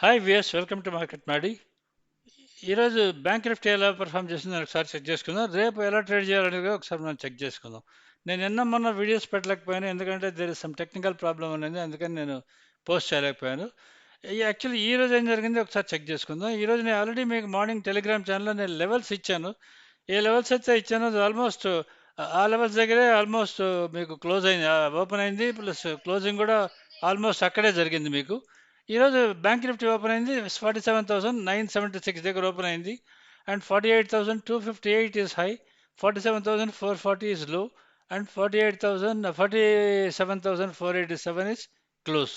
Hi VS welcome to market మాడి ఈరోజు bank Nifty ఎలా పర్ఫామ్ చేసిందని ఒకసారి చెక్ చేసుకుందాం. రేపు ఎలా ట్రేడ్ చేయాలనేది ఒకసారి మనం చెక్ చేసుకుందాం. నేను ఎన్న మొన్న వీడియోస్ పెట్టలేకపోయాను ఎందుకంటే there is some technical problem అనేది అందుకని నేను పోస్ట్ చేయలేకపోయాను. యాక్చువల్లీ ఈ రోజు ఏం జరిగింది ఒకసారి చెక్ చేసుకుందాం. ఈ నేను ఆల్రెడీ మీకు మార్నింగ్ టెలిగ్రామ్ ఛానల్లో నేను లెవెల్స్ ఇచ్చాను. ఏ లెవెల్స్ అయితే ఇచ్చానో అది ఆల్మోస్ట్ ఆ లెవెల్స్ దగ్గరే ఆల్మోస్ట్ మీకు క్లోజ్ అయింది. ఓపెన్ అయింది ప్లస్ క్లోజింగ్ కూడా ఆల్మోస్ట్ అక్కడే జరిగింది మీకు. ఈరోజు బ్యాంక్ నిఫ్టీ ఓపెన్ అయింది forty seven thousand nine seventy six దగ్గర ఓపెన్ అయింది. And forty eight thousand two fifty eight is high forty seven thousand four forty is low and forty eight thousand forty seven thousand four eighty seven is close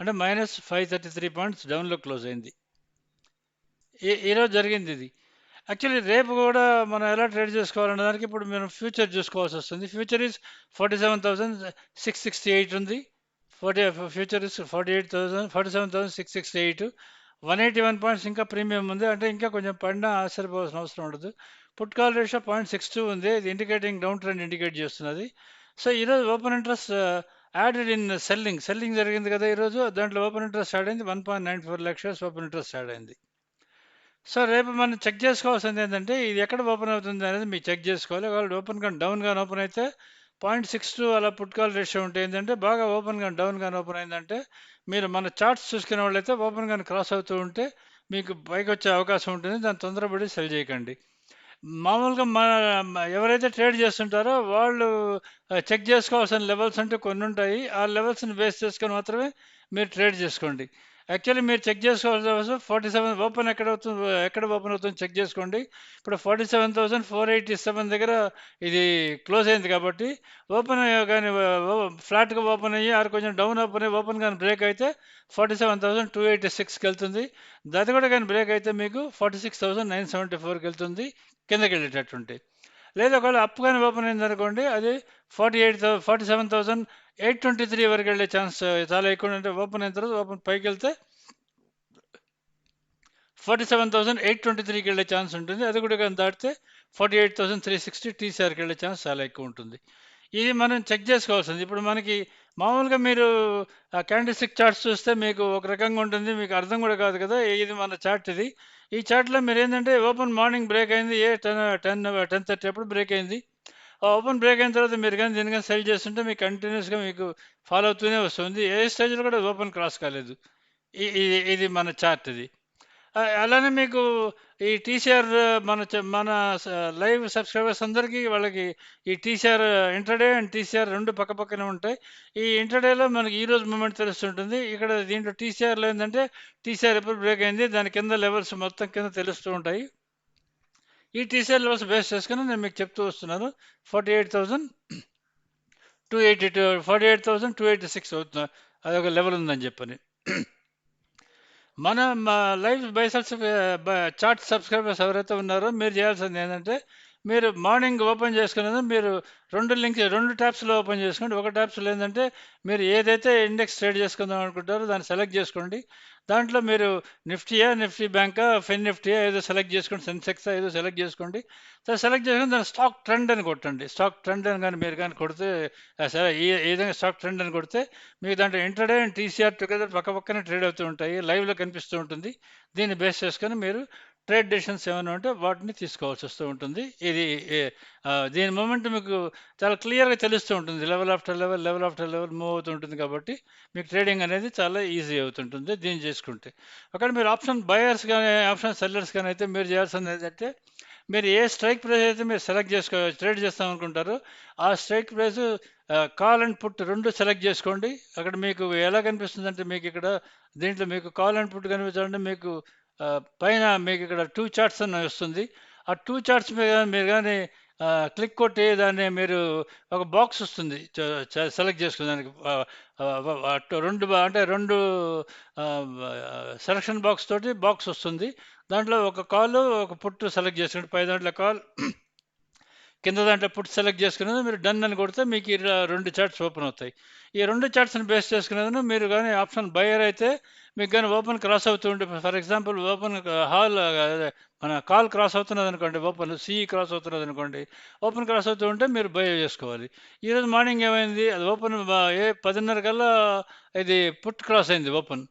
అంటే minus five thirty three points డౌన్లో close అయింది. ఈరోజు జరిగింది ఇది. Actually రేపు కూడా మనం ఎలా ట్రేడ్ చేసుకోవాలనే దానికి ఇప్పుడు మనం ఫ్యూచర్ చూసుకోవాల్సి వస్తుంది. Future is forty seven thousand six sixty eight ఉంది. Forty futures forty eight thousand forty seven thousand six six eight. One eighty one points ఇంకా ప్రీమియం ఉంది. అంటే ఇంకా కొంచెం పడినా ఆశ్చర్యపోవాల్సిన అవసరం ఉండదు. Put call ratio point six two ఉంది. ఇది ఇండికేటింగ్ డౌన్ ట్రెండ్ ఇండికేట్ చేస్తున్నది. సో ఈరోజు open interest uh, added in selling. Selling జరిగింది కదా ఈరోజు దాంట్లో ఓపెన్ ఇంట్రెస్ట్ యాడ్ అయింది. One point nine four lakh open interest add అయింది. సో రేపు మనం చెక్ చేసుకోవాల్సింది ఏంటంటే ఇది ఎక్కడ ఓపెన్ అవుతుంది అనేది మీరు చెక్ చేసుకోవాలి. ఒకవేళ ఓపెన్ కానీ డౌన్ కానీ ఓపెన్ అయితే పాయింట్ సిక్స్ టూ అలా పుట్ కాల్ రేషియో ఉంటే ఏంటంటే బాగా ఓపెన్ కానీ డౌన్ కానీ ఓపెన్ అయిందంటే మీరు మన చార్ట్స్ చూసుకునే వాళ్ళైతే ఓపెన్ కానీ క్రాస్ అవుతూ ఉంటే మీకు పైకి వచ్చే అవకాశం ఉంటుంది. దాన్ని తొందరపడి సెల్ చేయకండి. మామూలుగా మన ఎవరైతే ట్రేడ్ చేస్తుంటారో వాళ్ళు చెక్ చేసుకోవాల్సిన లెవెల్స్ అంటే కొన్ని ఉంటాయి. ఆ లెవెల్స్ని బేస్ చేసుకొని మాత్రమే మీరు ట్రేడ్ చేసుకోండి. యాక్చువల్లీ మీరు చెక్ చేసుకోవాల్సిన ఫార్టీ సెవెన్ ఓపెన్ ఎక్కడ అవుతుంది ఎక్కడ ఓపెన్ అవుతుంది చెక్ చేసుకోండి. ఇప్పుడు forty seven thousand four eighty seven దగ్గర ఇది క్లోజ్ అయింది కాబట్టి ఓపెన్ కానీ ఫ్లాట్గా ఓపెన్ అయ్యి ఆరు కొంచెం డౌన్ ఓపెన్ అయ్యి ఓపెన్ కానీ బ్రేక్ అయితే forty seven thousand two eighty సిక్స్కి వెళ్తుంది దాని కూడా కానీ బ్రేక్ అయితే మీకు forty six thousand nine seventy ఫోర్కి వెళ్తుంది కిందకి వెళ్ళేటట్టుంటే. లేదా ఒకవేళ అప్ కానీ ఓపెన్ అయింది అనుకోండి అది forty eight forty seven thousand eight twenty three వరకు వెళ్ళే ఛాన్స్ చాలా ఎక్కువ అంటే ఓపెన్ అయిన తర్వాత ఓపెన్ పైకి వెళ్తే forty seven thousand eight twenty త్రీకి వెళ్ళే ఛాన్స్ ఉంటుంది. అది కూడా కానీ దాటితే forty eight thousand three sixty టీసీఆర్కి వెళ్ళే ఛాన్స్ చాలా ఎక్కువ ఉంటుంది. ఇది మనం చెక్ చేసుకోవాల్సింది. ఇప్పుడు మనకి మామూలుగా మీరు ఆ క్యాండిస్టిక్ చార్ట్స్ చూస్తే మీకు ఒక రకంగా ఉంటుంది. మీకు అర్థం కూడా కాదు కదా ఇది మన చార్ట్ ఇది. ఈ చార్ట్లో మీరు ఏంటంటే ఓపెన్ మార్నింగ్ బ్రేక్ అయింది ఏ టెన్ టెన్ టెన్ థర్టీ అప్పుడు బ్రేక్ అయింది. ఓపెన్ బ్రేక్ అయిన తర్వాత మీరు కానీ దీని కానీ సెల్ చేస్తుంటే మీకు కంటిన్యూస్గా మీకు ఫాలో అవుతూనే వస్తుంది. ఏ స్టేజ్లో కూడా ఓపెన్ క్రాస్ కాలేదు. ఇది ఇది మన చార్ట్ ఇది. అలానే మీకు ఈ టీసీఆర్ మన మన లైవ్ సబ్స్క్రైబర్స్ అందరికీ వాళ్ళకి ఈ టీసీఆర్ ఇంటర్డే అండ్ టీసీఆర్ రెండు పక్క పక్కనే ఉంటాయి. ఈ ఇంటర్డేలో మనకి ఈ రోజు మూమెంట్ తెలుస్తుంటుంది. ఇక్కడ దీంట్లో టీసీఆర్లో ఏంటంటే టీసీఆర్ ఎప్పుడు బ్రేక్ అయింది దాని కింద లెవెల్స్ మొత్తం కింద తెలుస్తూ ఉంటాయి. ఈ టీసీఆర్ లెవెల్స్ బేస్ చేసుకుని నేను మీకు చెప్తూ వస్తున్నాను. Forty eight thousand two eighty two forty eight thousand two eighty six అవుతుంది అదొక లెవెల్ ఉందని చెప్పని. మన లైవ్ బైసల్స్ చార్ట్ సబ్స్క్రైబర్స్ ఎవరైతే ఉన్నారో మీరు చేయాల్సింది ఏంటంటే మీరు మార్నింగ్ ఓపెన్ చేసుకునేది మీరు రెండు లింక్ రెండు ట్యాప్స్లో ఓపెన్ చేసుకోండి. ఒక ట్యాప్స్లో ఏంటంటే మీరు ఏదైతే ఇండెక్స్ ట్రేడ్ చేసుకుందాం అనుకుంటారో దాన్ని సెలెక్ట్ చేసుకోండి. దాంట్లో మీరు నిఫ్టీయా నిఫ్టీ బ్యాంకా ఫెన్ నిఫ్టీయా ఏదో సెలెక్ట్ చేసుకోండి సెన్సెక్స్ ఏదో సెలెక్ట్ చేసుకోండి. సో సెలెక్ట్ చేసుకుని దాని స్టాక్ ట్రెండ్ అని కొట్టండి. స్టాక్ ట్రెండ్ అని కానీ మీరు కానీ కొడితే సరే ఈ విధంగా స్టాక్ ట్రెండ్ అని కొడితే మీకు దాంట్లో ఇంటర్డే అండ్ టీసీఆర్ టుగెదర్ పక్క పక్కనే ట్రేడ్ అవుతూ ఉంటాయి. లైవ్లో కనిపిస్తూ ఉంటుంది. దీన్ని బేస్ చేసుకొని మీరు ట్రేడ్ డెసిషన్స్ ఏమైనా ఉంటే వాటిని తీసుకోవాల్సి వస్తూ ఉంటుంది. ఇది దీని మూమెంట్ మీకు చాలా క్లియర్గా తెలుస్తూ ఉంటుంది. Level after level level after level move అవుతూ ఉంటుంది కాబట్టి మీకు ట్రేడింగ్ అనేది చాలా ఈజీ అవుతుంటుంది దీన్ని చేసుకుంటే. అక్కడ మీరు ఆప్షన్ బయర్స్ కానీ ఆప్షన్ సెల్లర్స్ కానీ అయితే మీరు చేయాల్సింది ఏంటంటే మీరు ఏ స్ట్రైక్ ప్రైస్ అయితే మీరు సెలెక్ట్ చేసుకో ట్రేడ్ చేస్తాం అనుకుంటారో ఆ strike price call and put రెండు సెలెక్ట్ చేసుకోండి. అక్కడ మీకు ఎలా కనిపిస్తుంది అంటే మీకు ఇక్కడ దీంట్లో మీకు కాల్ అండ్ పుట్ కనిపించాలంటే మీకు పైన మీకు ఇక్కడ టూ చార్ట్స్ అని వస్తుంది. ఆ టూ చార్ట్స్ మీద మీరు కానీ క్లిక్ కొట్టి దాన్ని మీరు ఒక బాక్స్ వస్తుంది. సెలెక్ట్ చేసుకునేదానికి రెండు అంటే రెండు సెలక్షన్ బాక్స్ తోటి బాక్స్ వస్తుంది. దాంట్లో ఒక కాల్ ఒక పుట్టు సెలెక్ట్ చేసుకుంటే పై దాంట్లో కాల్ కింద దాంట్లో పుట్టు సెలెక్ట్ చేసుకునేది మీరు డన్ అని కొడితే మీకు ఈ రెండు చార్ట్స్ ఓపెన్ అవుతాయి. ఈ రెండు చార్ట్స్ని బేస్ చేసుకునేది మీరు కానీ ఆప్షన్ బయర్ అయితే మీకు కానీ ఓపెన్ క్రాస్ అవుతుంటే ఫర్ ఎగ్జాంపుల్ ఓపెన్ హాల్ మన కాల్ క్రాస్ అవుతున్నది అనుకోండి ఓపెన్ సిఈ క్రాస్ అవుతున్నది అనుకోండి ఓపెన్ క్రాస్ అవుతూ ఉంటే మీరు బై చేసుకోవాలి. ఈరోజు మార్నింగ్ ఏమైంది? అది ఓపెన్ ఏ పదిన్నర కల్లా ఇది పుట్ క్రాస్ అయింది ఓపెన్.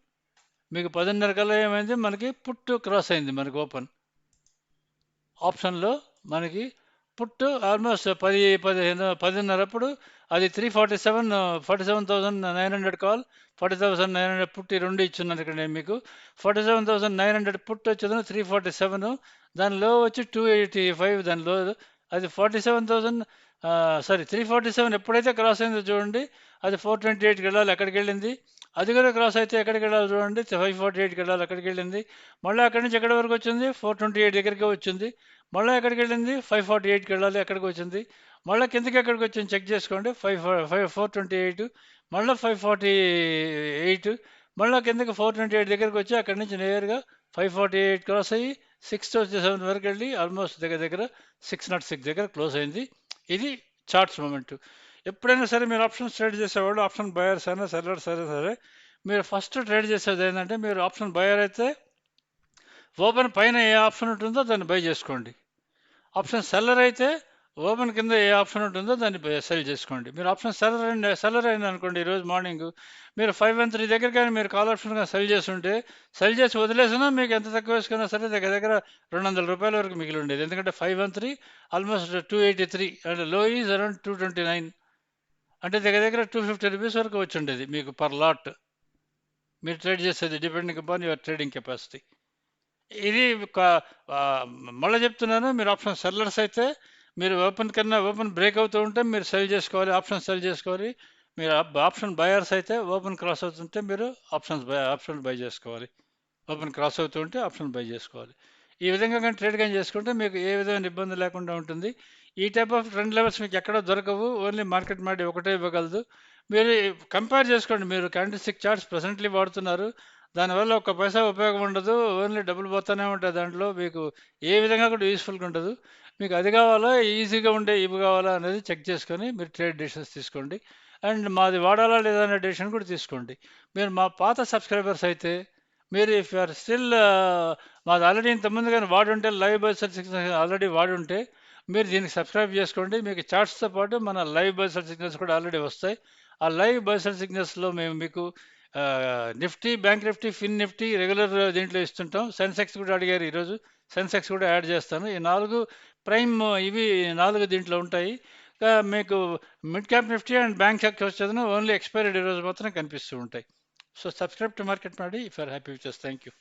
మీకు పదిన్నర కల్లా ఏమైంది? మనకి పుట్టు క్రాస్ అయింది మనకి ఓపెన్. ఆప్షన్లో మనకి పుట్టు ఆల్మోస్ట్ పది పదిహేను పదిన్నరప్పుడు అది three forty seven forty seven thousand nine hundred call forty thousand nine hundred పుట్టి రెండు ఇచ్చున్నాను ఇక్కడ నేను మీకు. Forty seven thousand nine hundred పుట్టి వచ్చేది త్రీ ఫార్టీ సెవెన్ దాని లో వచ్చి టూ ఎయిటీ ఫైవ్ దాని లో అది forty seven thousand sorry three forty seven ఎప్పుడైతే క్రాస్ అయిందో చూడండి అది ఫోర్ ట్వంటీ ఎయిట్కి వెళ్ళాలి అక్కడికి వెళ్ళింది? అది కూడా క్రాస్ అయితే ఎక్కడికి వెళ్ళాలి చూడండి. ఫైవ్ ఫార్టీ ఎయిట్కి వెళ్ళాలి అక్కడికి వెళ్ళింది. మళ్ళీ అక్కడి నుంచి ఎక్కడి వరకు వచ్చింది? ఫోర్ ట్వంటీ ఎయిట్ దగ్గరికి వచ్చింది. మళ్ళీ ఎక్కడికి వెళ్ళింది? ఫైవ్ ఫార్టీ ఎయిట్కి వెళ్ళాలి ఎక్కడికి వచ్చింది. మళ్ళీ కిందకి ఎక్కడికి వచ్చింది చెక్ చేసుకోండి. Five five four twenty eight మళ్ళీ ఫైవ్ ఫార్టీ ఎయిట్ మళ్ళీ కిందకి ఫోర్ ట్వంటీ ఎయిట్ దగ్గరికి వచ్చి అక్కడి నుంచి నేరుగా ఫైవ్ ఫార్టీ ఎయిట్ క్రాస్ అయ్యి సిక్స్ సెవెన్ వరకు వెళ్ళి ఆల్మోస్ట్ దగ్గర దగ్గర సిక్స్ నాట్ సిక్స్ దగ్గర క్లోజ్ అయింది. ఇది చార్ట్స్ మూమెంట్ ఎప్పుడైనా సరే మీరు ఆప్షన్స్ ట్రేడ్ చేసేవాళ్ళు ఆప్షన్ బయర్స్ అయినా సెల్లర్స్ అయినా సరే మీరు ఫస్ట్ ట్రేడ్ చేసేది ఏంటంటే మీరు ఆప్షన్ బయర్ అయితే ఓపెన్ పైన ఏ ఆప్షన్ ఉంటుందో దాన్ని బై చేసుకోండి. ఆప్షన్ సెల్లర్ అయితే ఓపెన్ కింద ఏ ఆప్షన్ ఉంటుందో దాన్ని సెల్ చేసుకోండి. మీరు ఆప్షన్ సెల్లర్ అయిన సెల్లర్ అయింది అనుకోండి ఈరోజు మార్నింగ్ మీరు ఫైవ్ వన్ త్రీ దగ్గర కానీ మీరు కాల్ ఆప్షన్గా సెల్ చేస్తుంటే సెల్ చేసి వదిలేసినా మీకు ఎంత తక్కువ వేసుకున్నా సరే దగ్గర దగ్గర రెండు వందల రూపాయల వరకు మిగిలి ఉండేది. ఎందుకంటే five one three almost two eighty three అండ్లో is around two twenty nine అంటే దగ్గర దగ్గర టూ ఫిఫ్టీ రూపీస్ వరకు వచ్చి ఉండేది మీకు పర్ లాట్ మీరు ట్రేడ్ చేసేది depending upon your trading capacity ఇది ఒక మళ్ళీ చెప్తున్నాను మీరు ఆప్షన్ సెల్లర్స్ అయితే మీరు ఓపెన్ కన్నా ఓపెన్ బ్రేక్ అవుతూ ఉంటే మీరు సెల్ చేసుకోవాలి ఆప్షన్ సెల్ చేసుకోవాలి. మీరు ఆప్షన్ బయర్స్ అయితే ఓపెన్ క్రాస్ అవుతుంటే మీరు ఆప్షన్స్ బై ఆప్షన్ బై చేసుకోవాలి. ఓపెన్ క్రాస్ అవుతూ ఉంటే ఆప్షన్ బై చేసుకోవాలి. ఈ విధంగా కానీ ట్రేడ్ కానీ చేసుకుంటే మీకు ఏ విధమైన ఇబ్బంది లేకుండా ఉంటుంది. ఈ టైప్ ఆఫ్ ట్రెండ్ లెవెల్స్ మీకు ఎక్కడ దొరకవు. ఓన్లీ మార్కెట్ మాడి ఒకటే ఇవ్వగలదు. మీరు కంపేర్ చేసుకోండి. మీరు క్యాండిస్టిక్ చార్ట్స్ ప్రజెంట్లీ వాడుతున్నారు. దానివల్ల ఒక పైసా ఉపయోగం ఉండదు. ఓన్లీ డబ్బులు పోతూనే ఉంటాయి దాంట్లో. మీకు ఏ విధంగా కూడా యూస్ఫుల్గా ఉండదు. మీకు అది కావాలా? ఈజీగా ఉండే ఇవి కావాలా అనేది చెక్ చేసుకొని మీరు ట్రేడ్ డెసిషన్స్ తీసుకోండి. అండ్ మాది వాడాలా లేదా అనే డెసిషన్ కూడా తీసుకోండి. మీరు మా పాత సబ్స్క్రైబర్స్ అయితే మీరు ఇఫ్ ఆర్ స్టిల్ మాది ఆల్రెడీ ఇంతకుముందు కానీ వాడుంటే లైవ్ బస్ ఆల్రెడీ వాడుంటే మీరు దీనికి సబ్స్క్రైబ్ చేసుకోండి. మీకు చార్ట్స్తో పాటు మన లైవ్ బైసల్ సిగ్నల్స్ కూడా ఆల్రెడీ వస్తాయి. ఆ లైవ్ బైసల్ సిగ్నల్స్లో మేము మీకు Nifty bank Nifty fin Nifty regular దీంట్లో ఇస్తుంటాం. సెన్సెక్స్ కూడా అడిగారు ఈరోజు. సెన్సెక్స్ కూడా యాడ్ చేస్తాను. ఈ నాలుగు ప్రైమ్ ఇవి నాలుగు దీంట్లో ఉంటాయి. మీకు mid cap Nifty and bank check వచ్చేది ఓన్లీ ఎక్స్పైరీ రోజు మాత్రం కనిపిస్తూ ఉంటాయి. సో సబ్స్క్రైబ్ టు మార్కెట్ మాడి if are happy watchers thank you.